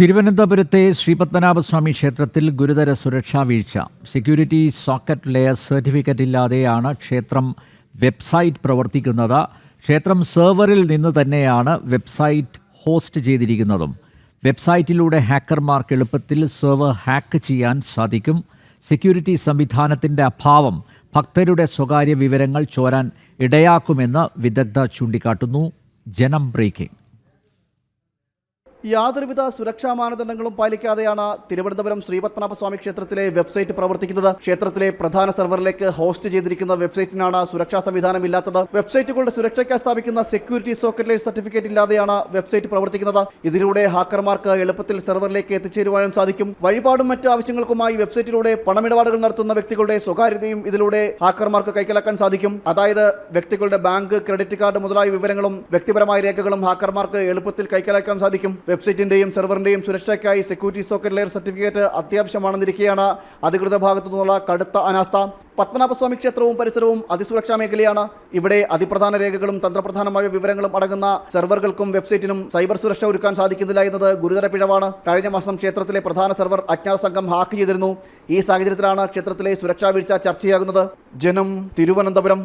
തിരുവനന്തപുരത്തെ ശ്രീപത്മനാഭസ്വാമി ക്ഷേത്രത്തിൽ ഗുരുതര സുരക്ഷാ വീഴ്ച. സെക്യൂരിറ്റി സോക്കറ്റ് ലെയർ സർട്ടിഫിക്കറ്റ് ഇല്ലാതെയാണ് ക്ഷേത്രം വെബ്സൈറ്റ് പ്രവർത്തിക്കുന്നത്. ക്ഷേത്രം സെർവറിൽ നിന്ന് തന്നെയാണ് വെബ്സൈറ്റ് ഹോസ്റ്റ് ചെയ്തിരിക്കുന്നതും. വെബ്സൈറ്റിലൂടെ ഹാക്കർമാർക്ക് എളുപ്പത്തിൽ സെർവർ ഹാക്ക് ചെയ്യാൻ സാധിക്കും. സെക്യൂരിറ്റി സംവിധാനത്തിന്റെ അഭാവം ഭക്തരുടെ സ്വകാര്യ വിവരങ്ങൾ ചോരാൻ ഇടയാക്കുമെന്ന് വിദഗ്ധ ചൂണ്ടിക്കാട്ടുന്നു. ജനം ബ്രേക്കിംഗ്. യാതൊരുവിധ സുരക്ഷാ മാനദണ്ഡങ്ങളും പാലിക്കാതെയാണ് തിരുവനന്തപുരം ശ്രീപത്മനാഭസ്വാമി ക്ഷേത്രത്തിലെ വെബ്സൈറ്റ് പ്രവർത്തിക്കുന്നത്. ക്ഷേത്രത്തിലെ പ്രധാന സെർവറിലേക്ക് ഹോസ്റ്റ് ചെയ്തിരിക്കുന്ന വെബ്സൈറ്റിനാണ് സുരക്ഷാ സംവിധാനം ഇല്ലാത്തത്. വെബ്സൈറ്റുകളുടെ സുരക്ഷയ്ക്കായി സ്ഥാപിക്കുന്ന സെക്യൂരിറ്റി സോക്കറ്റ് സർട്ടിഫിക്കറ്റ് ഇല്ലാതെയാണ് വെബ്സൈറ്റ് പ്രവർത്തിക്കുന്നത്. ഇതിലൂടെ ഹാക്കർമാർക്ക് എളുപ്പത്തിൽ സെർവറിലേക്ക് എത്തിച്ചേരുവാനും സാധിക്കും. വഴിപാടും മറ്റ് ആവശ്യങ്ങൾക്കുമായി വെബ്സൈറ്റിലൂടെ പണമിടപാടുകൾ നടത്തുന്ന വ്യക്തികളുടെ സ്വകാര്യതയും ഇതിലൂടെ ഹാക്കർമാർക്ക് കൈക്കലാക്കാൻ സാധിക്കും. അതായത് വ്യക്തികളുടെ ബാങ്ക് ക്രെഡിറ്റ് കാർഡ് മുതലായ വിവരങ്ങളും വ്യക്തിപരമായ രേഖകളും ഹാക്കർമാർക്ക് എളുപ്പത്തിൽ കൈക്കലാക്കാൻ സാധിക്കും. വെബ്സൈറ്റിന്റെയും സെർവറിന്റെയും സുരക്ഷയ്ക്കായി സെക്യൂരിറ്റി സോക്കറ്റ് ലെയർ സർട്ടിഫിക്കറ്റ് അത്യാവശ്യമാണെന്നിരിക്കെയാണ് അധികൃത ഭാഗത്തു നിന്നുള്ള കടുത്ത അനാസ്ഥ. പത്മനാഭസ്വാമി ക്ഷേത്രവും പരിസരവും അതിസുരക്ഷാ മേഖലയാണ്. ഇവിടെ അതിപ്രധാന രേഖകളും തന്ത്രപ്രധാനമായ വിവരങ്ങളും അടങ്ങുന്ന സെർവറുകൾക്കും വെബ്സൈറ്റിനും സൈബർ സുരക്ഷ ഒരുക്കാൻ സാധിക്കുന്നില്ല എന്നത് ഗുരുതര പിഴവാണ് കഴിഞ്ഞ മാസം ക്ഷേത്രത്തിലെ പ്രധാന സെർവർ അജ്ഞാത സംഘം ഹാക്ക് ചെയ്തിരുന്നു. ഈ സാഹചര്യത്തിലാണ് ക്ഷേത്രത്തിലെ സുരക്ഷാ വീഴ്ച ചർച്ചയാകുന്നത്. ജനം തിരുവനന്തപുരം.